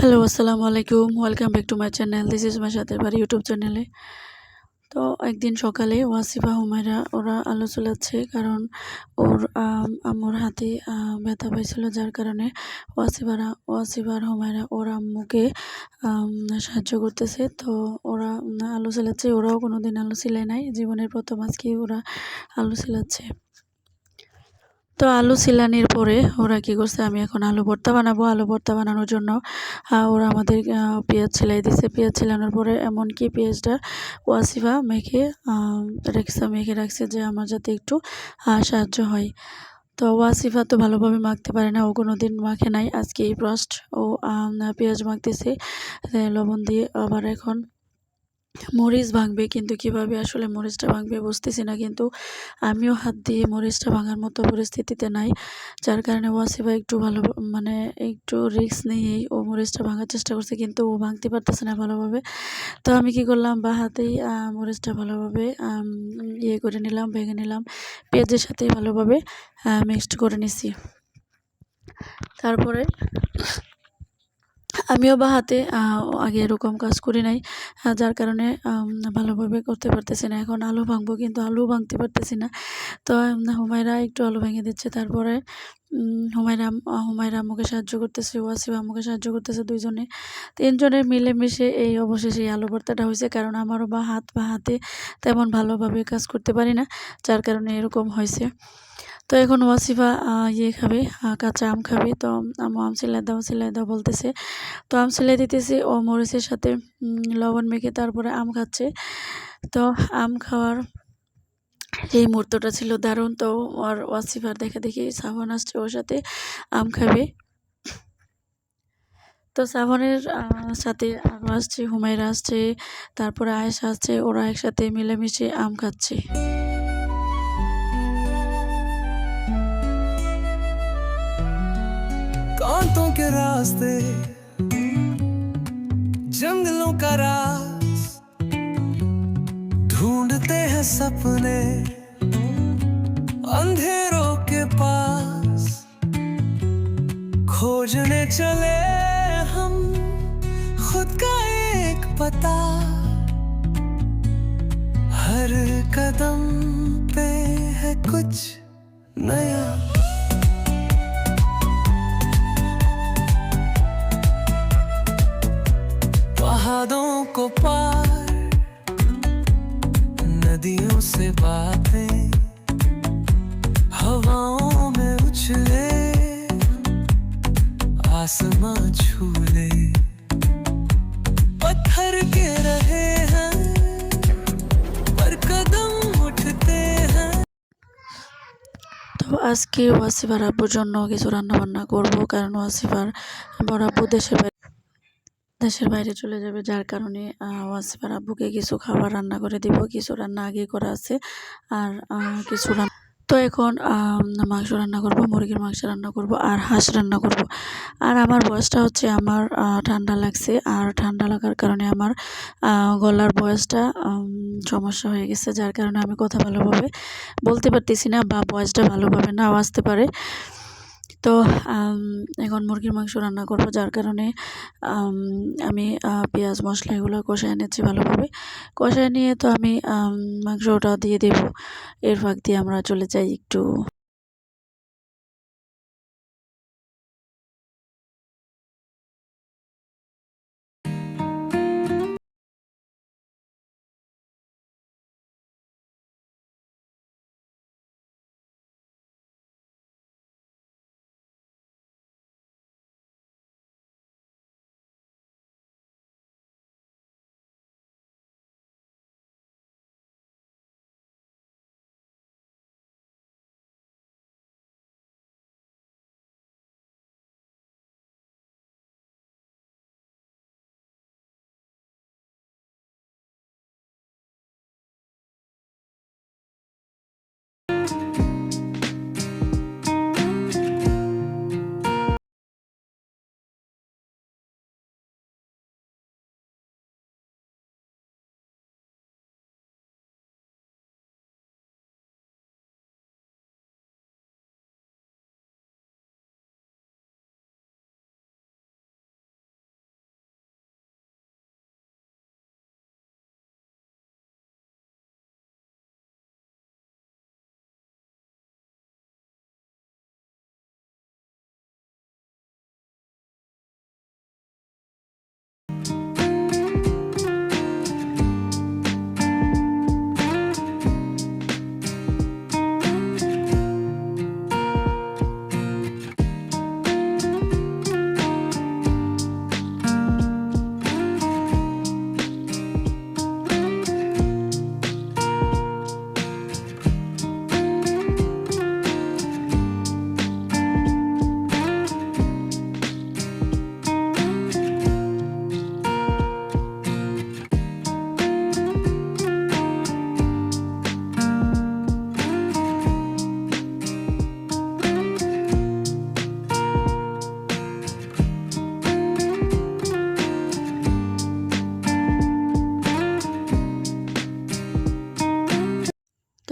Hello আসসালামু আলাইকুম। Welcome back to my channel this is my সাথে বাড়ি ইউটিউব চ্যানেলে তো একদিন সকালে ওয়াসিফা হুমায়রা ওরা আলো চলাচ্ছে কারণ ওর আম্মুর হাতে ব্যথা পাইছিল যার কারণে ওয়াসিফারা, ওয়াসিফার হুমায়রা ওর আম্মুকে সাহায্য করতেছে। তো ওরা আলু চালাচ্ছে ওরাও কোনো দিন আলু সিলাই নাই। জীবনের প্রথম আজকে ওরা আলু সিলাচ্ছে তো আলু ছিলানির পরে ওরা কি করছে, আমি এখন আলু ভর্তা বানাবো। আলু ভর্তা বানানোর জন্য ওরা আমাদের পেঁয়াজ ছিলাই দিছে। পেঁয়াজ ছিলানোর পরে এমনকি পেঁয়াজটা ওয়াসিফা মেখে রেখেছে, মেখে রাখছে যে আমার যাতে একটু সাহায্য হয়। তো ওয়াসিফা তো ভালোভাবে মাখতে পারে না, ও কোনো দিন মাখে নাই। আজকে এই ফার্স্ট ও পেঁয়াজ মাখতেছে লবণ দিয়ে। আবার এখন মরিচ ভাঙবে কিন্তু কীভাবে? আসলে মরিচটা ভাঙবে বুঝতেছি না কিন্তু আমিও হাত দিয়ে মরিচটা ভাঙার মতো পরিস্থিতিতে নাই। যার কারণে ওয়াসিফা একটু ভালো মানে একটু রিস্ক নিয়েই ও মরিচটা ভাঙার চেষ্টা করছে কিন্তু ও ভাঙতে পারতেছে না ভালোভাবে। তো আমি কি করলাম? বা হাতেই মরিচটা ভালোভাবে ইয়ে করে নিলাম, ভেঙে নিলাম, পেঁয়াজের সাথে ভালোভাবে মিক্সড করে নিছি। তারপরে আমিও বা হাতে আগে এরকম কাজ করি নাই যার কারণে ভালোভাবে করতে পারতেছি না। এখন আলু ভাঙবো কিন্তু আলু ভাঙতে পারতেছি না। তো হুমায়রা একটু আলু ভেঙে দিচ্ছে, তারপরে হুমায়রা হুমায়রা আমাকে সাহায্য করতেছে ওয়াসিফ আমাকে সাহায্য করতেছে দুইজনে। তিনজনের মিলেমিশে এই অবশেষে এই আলু ভর্তাটা হয়েছে, কারণ আমারও বা হাত বা হাতে তেমন ভালোভাবে কাজ করতে পারি না, যার কারণে এরকম হয়েছে। তো এখন ওয়াসিফা ইয়ে খাবে কাঁচা আম খাবে। তো আম্মু আম সিলাই দাও সিলাই দাও বলতেছে। তো আম সিলাই দিতেছে ও মরিচের সাথে লবণ মেখে তারপরে আম খাচ্ছে। তো আম খাওয়ার এই মুহূর্তটা ছিল দারুণ। তো আর ওয়াসিফার দেখে দেখি সাফন আসছে ওর সাথে আম খাবে। তো সাফনের আহ, সাথে আরও আসছে হুমায়রা আসছে তারপরে আয়েশা আসছে ওরা একসাথে মিলেমিশে আম খাচ্ছে। के रास्ते, जंगलों का रास ढूंढते हैं सपने अंधेरों के पास। खोजने चले हम खुद का एक पता, हर कदम पे है कुछ नया। আজকে ওয়াসিফার আব্বুর জন্য কিছু রান্নাবান্না করব, কারণ ওয়াসিফার বড় আব্বু দেশের বাইরে দেশের বাইরে চলে যাবে। যার কারণে ওয়াসিফার আব্বুকে কিছু খাবার রান্না করে দিব। কিছু রান্না আগে করা আছে, আর কিছু রান্না তো এখন মাংস রান্না করব, মুরগির মাংস রান্না করব, আর হাঁস রান্না করব। আর আমার বয়সটা হচ্ছে আমার ঠান্ডা লাগছে, আর ঠান্ডা লাগার কারণে আমার গলার বয়সটা সমস্যা হয়ে গেছে, যার কারণে আমি কথা ভালোভাবে বলতে পারতেছি না বা বয়সটা ভালোভাবে নাও আসতে পারে। তো এখন মুরগির মাংস রান্না করব যার কারণে আমি পেঁয়াজ মশলা এগুলো কষায় এনেছি ভালোভাবে। কষায় নিয়ে তো আম, মাংসটা দিয়ে দেব। এর ফাঁক দিয়ে আমরা চলে যাই একটু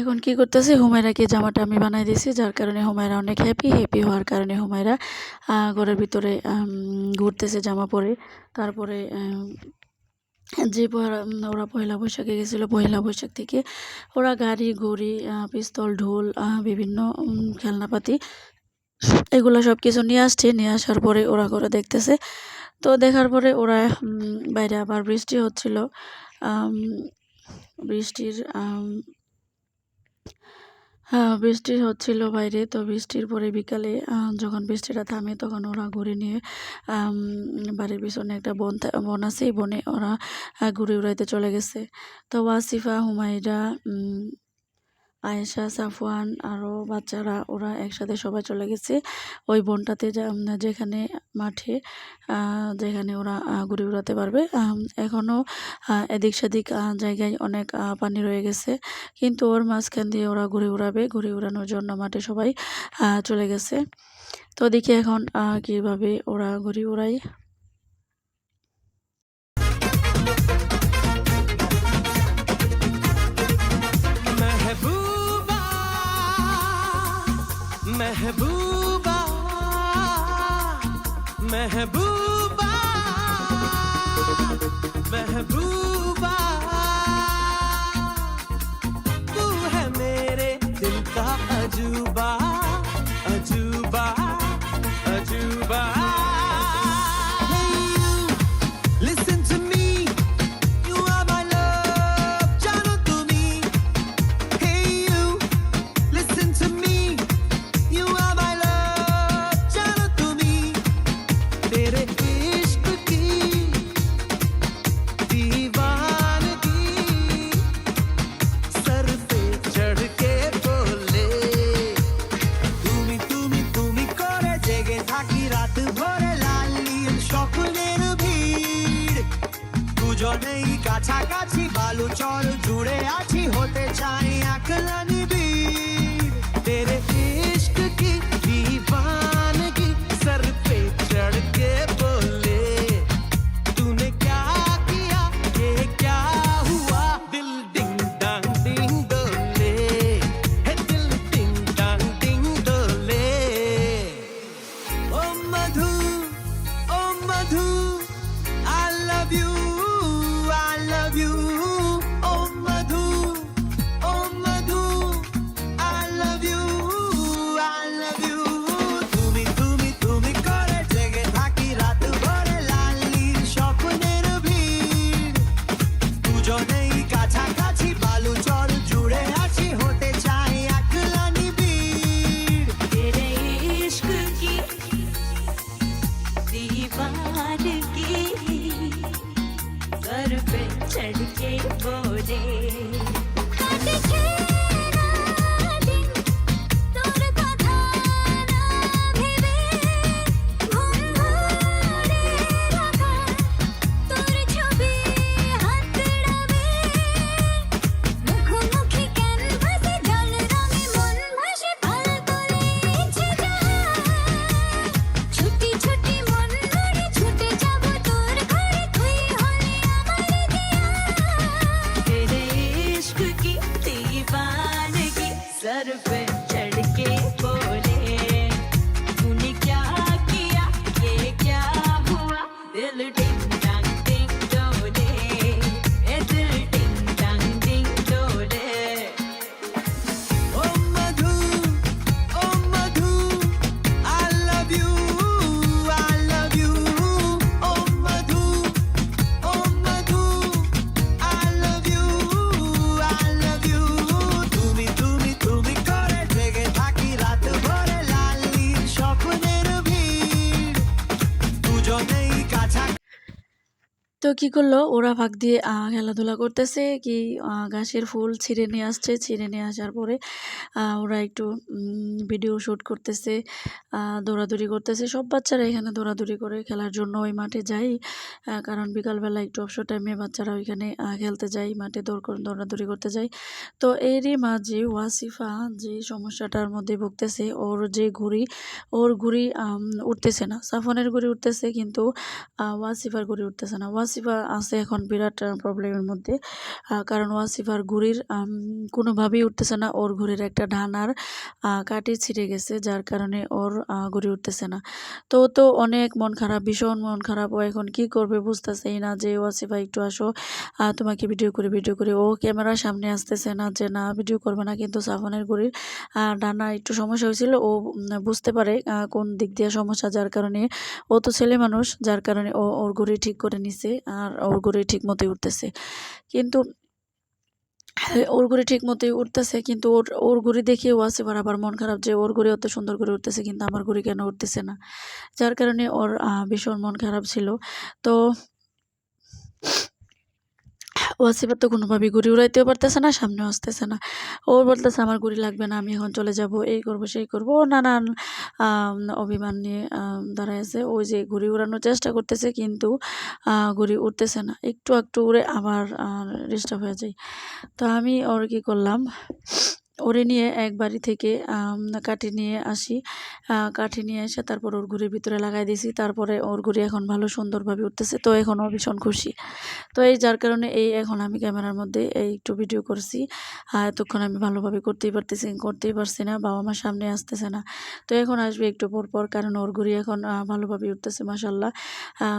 এখন কি করতেছে? হুমায়রাকে জামাটা আমি বানাই দিয়েছি, যার কারণে হুমায়রা অনেক হ্যাপি হ্যাপি হওয়ার কারণে হুমায়রা ঘরের ভিতরে ঘুরতেছে জামা পরে। তারপরে যে ওরা পয়লা বৈশাখে গেছিল, পয়লা বৈশাখ থেকে ওরা গাড়ি, ঘড়ি পিস্তল, ঢোল বিভিন্ন খেলনাপাতি, এগুলো সব কিছু নিয়ে আসছে। নিয়ে আসার পরে ওরা করে দেখতেছে। তো দেখার পরে ওরা বাইরে আবার বৃষ্টি হচ্ছিল। বৃষ্টির বৃষ্টি হচ্ছিল বাইরে, তো বৃষ্টির পরে বিকালে যখন বৃষ্টিটা থামে তখন ওরা ঘুরে নিয়ে বাড়ির পিছনে একটা বন বন আছে বনে ওরা ঘুরে উড়াইতে চলে গেছে। তো ওয়াসিফা, হুমায়রা আয়েশা, সাফওয়ান আরও বাচ্চারা, ওরা একসাথে সবাই চলে গেছে। ওই বনটাতে যেখানে মাঠে যেখানে ওরা ঘুরে উড়াতে পারবে। এখনও এদিক সেদিক জায়গায় অনেক পানি রয়ে গেছে। কিন্তু ওর মাঝখান দিয়ে ওরা ঘুরে উড়াবে ঘুরে উড়ানোর জন্য মাঠে সবাই চলে গেছে। তো দেখি এখন কীভাবে ওরা ঘুরে উড়ায় महबूबा महबूबा तू है मेरे दिल दीवानगी सर पे चढ़ के बोले। তো কি করল? ওরা ফাঁক দিয়ে খেলাধুলা করতেছে কি ঘাসের ফুল ছিঁড়ে নিয়ে আসছে। ছিঁড়ে নিয়ে আসার পরে ওরা একটু ভিডিও শ্যুট করতেছে দৌড়াদৌড়ি করতেছে। সব বাচ্চারা এখানে দৌড়াদৌড়ি করে খেলার জন্য ওই মাঠে যাই কারণ বিকালবেলা একটু অবসর টাইমে বাচ্চারা ওইখানে খেলতে যায় মাঠে দৌড় দৌড়াদৌড়ি করতে যায় তো এরই মাঝে ওয়াসিফা যে সমস্যাটার মধ্যে ভুগতেছে, ওর যে ঘুড়ি, ওর ঘুড়ি উঠতেছে না। সাফনের ঘুড়ি উঠতেছে কিন্তু ওয়াসিফার ঘুড়ি উঠতেছে না। ওয়াসিফা ওয়াসিফা আছে এখন বিরাট প্রবলেমের মধ্যে। কারণ ওয়াসিফার ঘুড়ির কোনোভাবেই উঠতেছে না। ওর ঘুড়ির একটা ডানার কাটি ছিঁড়ে গেছে, যার কারণে ওর ঘুড়ি উঠতেছে না। তো তো অনেক মন খারাপ, ভীষণ মন খারাপ। ও এখন কি করবে বুঝতেছেই না যে, ওয়াসিফা, একটু আসো। তোমাকে ভিডিও করে ভিডিও করে। ও ক্যামেরার সামনে আসতেছে না যে, না ভিডিও করবে না। কিন্তু সাফানের ঘুড়ির ডানা একটু সমস্যা হয়েছিল। ও বুঝতে পারে কোন দিক দিয়ে সমস্যা, যার কারণে ও তো ছেলে মানুষ, যার কারণে ও, ওর ঘুড়ি ঠিক করে নিছে। আর ওর ঘুরে ঠিক মতোই উঠতেছে। কিন্তু ওর ঘুরে ঠিক মতোই উঠতেছে, কিন্তু ওর ওর ঘুরে দেখে ওয়াসিফার আবার মন খারাপ যে ওর ঘুরে অত সুন্দর করে উঠতেছে, কিন্তু আমার ঘুরে কেন উঠতেছে না? যার কারণে ওর ভীষণ মন খারাপ ছিল। তো ওয়াসিফার তো কোনোভাবেই ঘুড়ি উড়াইতেও পারতেছে না সামনে আসতেছে না। ও বলতেছে, আমার ঘুড়ি লাগবে না, আমি এখন চলে যাব, এই করব, সেই করব। ও নানান অভিমান নিয়ে দাঁড়ায় আছে। ওই যে ঘুড়ি উড়ানোর চেষ্টা করতেছে কিন্তু ঘুড়ি উঠতেছে না। একটু একটু উড়ে আবার ডিস্টার্ব হয়ে যায়। তো আমি ওর কী করলাম ওরে নিয়ে এক বাড়ি থেকে কাঠি নিয়ে আসি। কাঠি নিয়ে এসে তারপর ওর ঘুড়ির ভিতরে লাগাই দিয়েছি। তারপরে ওর ঘুড়ি এখন ভালো সুন্দরভাবে উঠতেছে। তো এখন ও ভীষণ খুশি। তো এই যার কারণে এই এখন আমি ক্যামেরার মধ্যে এই একটু ভিডিও করছি। এতক্ষণ আমি ভালোভাবে করতেই পারতেছি, করতেই পারছি না। বাবা মার সামনে আসতেছে না। তো এখন আসবে একটু পর পর, কারণ ওর ঘুড়ি এখন ভালোভাবে উঠতেছে মাসাল্লাহ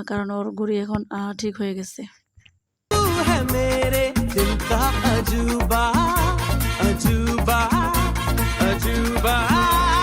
কারণ ওর ঘুড়ি এখন ঠিক হয়ে গেছে। a jukebox, a jukebox.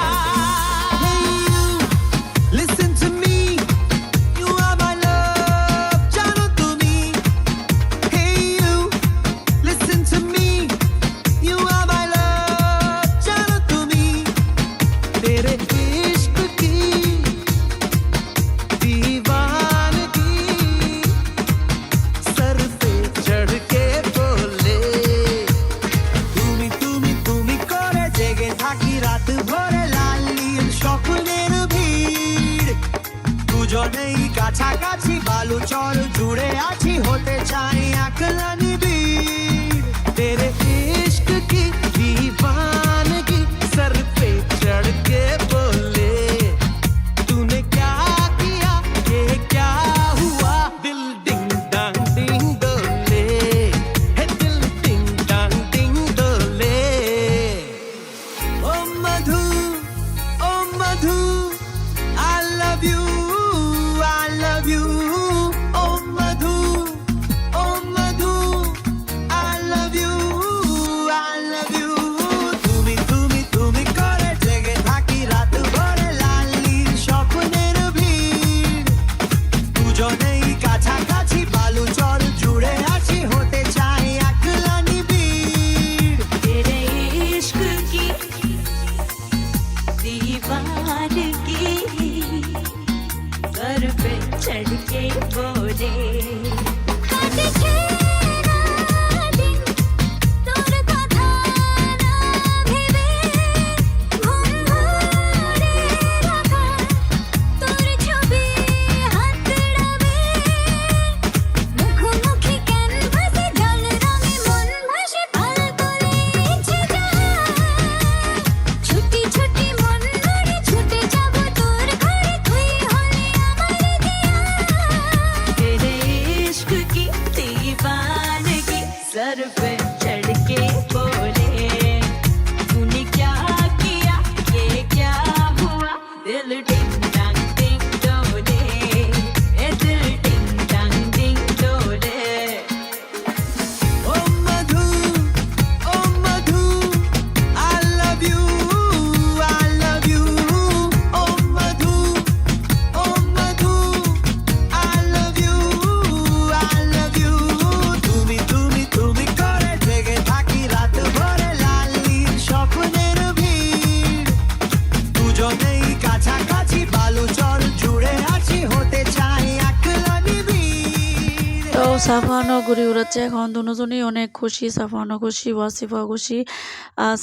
উড়াচ্ছে এখন দুজনেই অনেক খুশি সাফানো খুশি ওয়াসিফা খুশি।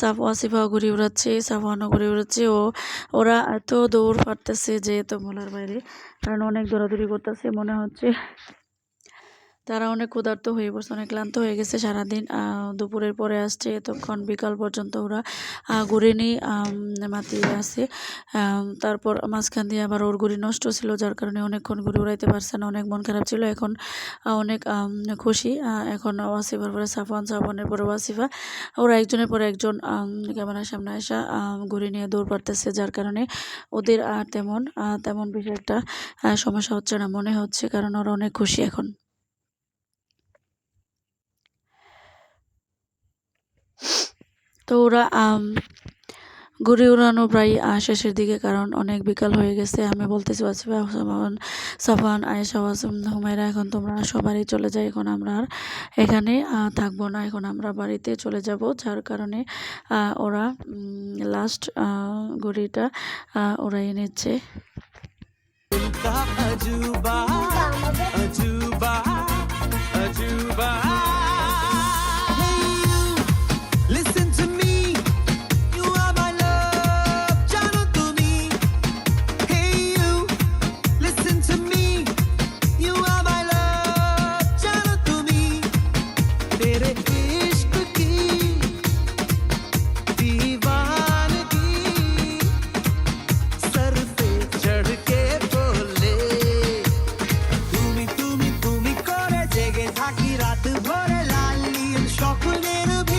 সাফ ওয়াসিফা ঘুরে উড়াচ্ছে সাফানো ঘুরে উড়াচ্ছে ও, ওরা এত দৌড় পারতেছে যে, তো বলার বাইরে। কারণ অনেক দৌড়াদৌড়ি করতেছে, মনে হচ্ছে। তারা অনেক ক্ষুধার্ত হয়ে পড়ছে, অনেক ক্লান্ত হয়ে গেছে সারাদিন। দুপুরের পরে আসছে, এতক্ষণ বিকাল পর্যন্ত ওরা ঘুরে নিয়ে মাতিয়ে আছে। তারপর মাঝখান দিয়ে আবার ওর ঘুড়ি নষ্ট ছিল, যার কারণে অনেকক্ষণ ঘুরে উড়াইতে পারছে না, অনেক মন খারাপ ছিল। এখন অনেক খুশি। এখন ওয়াসিফার পরে সাফান সাফানের পরে ওয়াসিফা। ওরা একজনের পরে একজন ক্যামেরার সামনে আসা ঘুড়ি নিয়ে দৌড় পারতেছে, যার কারণে ওদের আর তেমন তেমন বেশি একটা সমস্যা হচ্ছে না, মনে হচ্ছে, কারণ ওরা অনেক খুশি এখন। তো ওরা ঘুরে উড়ানো প্রায় শেষের দিকে, কারণ অনেক বিকাল হয়ে গেছে। আমি বলতেছি, ওয়াসিফা, সাফান আয়েশা, ওয়াসিম, হুমায়রা, এখন তোমরা সবারই চলে যায় এখন আমরা আর এখানে থাকব না। এখন আমরা বাড়িতে চলে যাব। যার কারণে ওরা লাস্ট ঘুড়িটা ওরাই এনেছে अजूबा अजूबा अजूबा